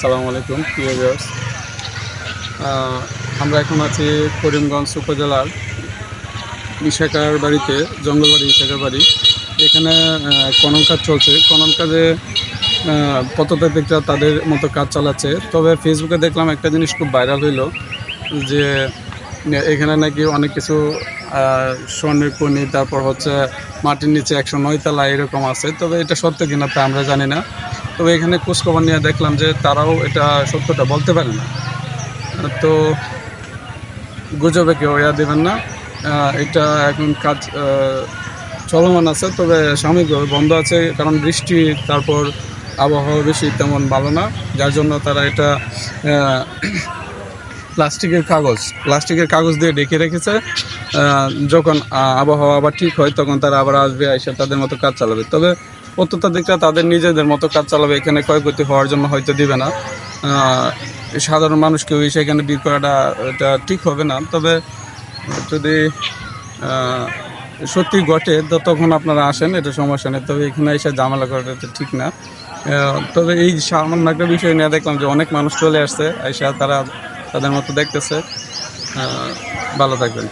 সালামু আলাইকুম, প্রিয় ভিউয়ার্স আমরা এখন আছি করিমগঞ্জ উপজেলার ইশাকার বাড়িতে, জঙ্গলবাড়ি ইশাকার বাড়ি এখানে খনন কাজ চলছে। খনন কাজে পত্রতাত্ত্বিকরা তাদের মতো কাজ চালাচ্ছে। তবে ফেসবুকে দেখলাম একটা জিনিস খুব ভাইরাল হইল, যে, এখানে নাকি অনেক কিছু স্বর্ণের খনি, তারপর হচ্ছে মাটির নিচে একশো নয় তলা এরকম আছে। তবে এটা সত্য কিনা তা আমরা জানি না। তবে এখানে খোঁজখবর নিয়ে দেখলাম যে তারাও এটা সত্যটা বলতে পারে না। তো গুজবে কেউ ইয়া দেবেন না। এটা এখন কাজ চলমান আছে, তবে সাময়িকভাবে বন্ধ আছে, কারণ বৃষ্টি, তারপর আবহাওয়া বেশি তেমন ভালো না, যার জন্য তারা এটা প্লাস্টিকের কাগজ প্লাস্টিকের কাগজ দিয়ে ডেকে রেখেছে। যখন আবহাওয়া আবার ঠিক হয়, তখন তারা আবার আসবে, এসে তাদের মতো কাজ চালাবে। তবে প্রত্যেকটা তাদের নিজেদের মতো কাজ চালাবে, এখানে ক্ষয়ক্ষতি হওয়ার জন্য হয়তো দিবে না। সাধারণ মানুষকেও সেখানে বিয়ে করাটা, এটা ঠিক হবে না। তবে যদি সত্যি ঘটে তো তখন আপনারা আসেন, এটা সমস্যা নেই। তবে এখানে এসে ঝামেলা করাটা তো ঠিক না। তবে এই সামান্য একটা বিষয় নিয়ে দেখলাম যে অনেক মানুষ চলে আসছে, এসে তারা তাদের মতো দেখতেছে। ভালো থাকবেন।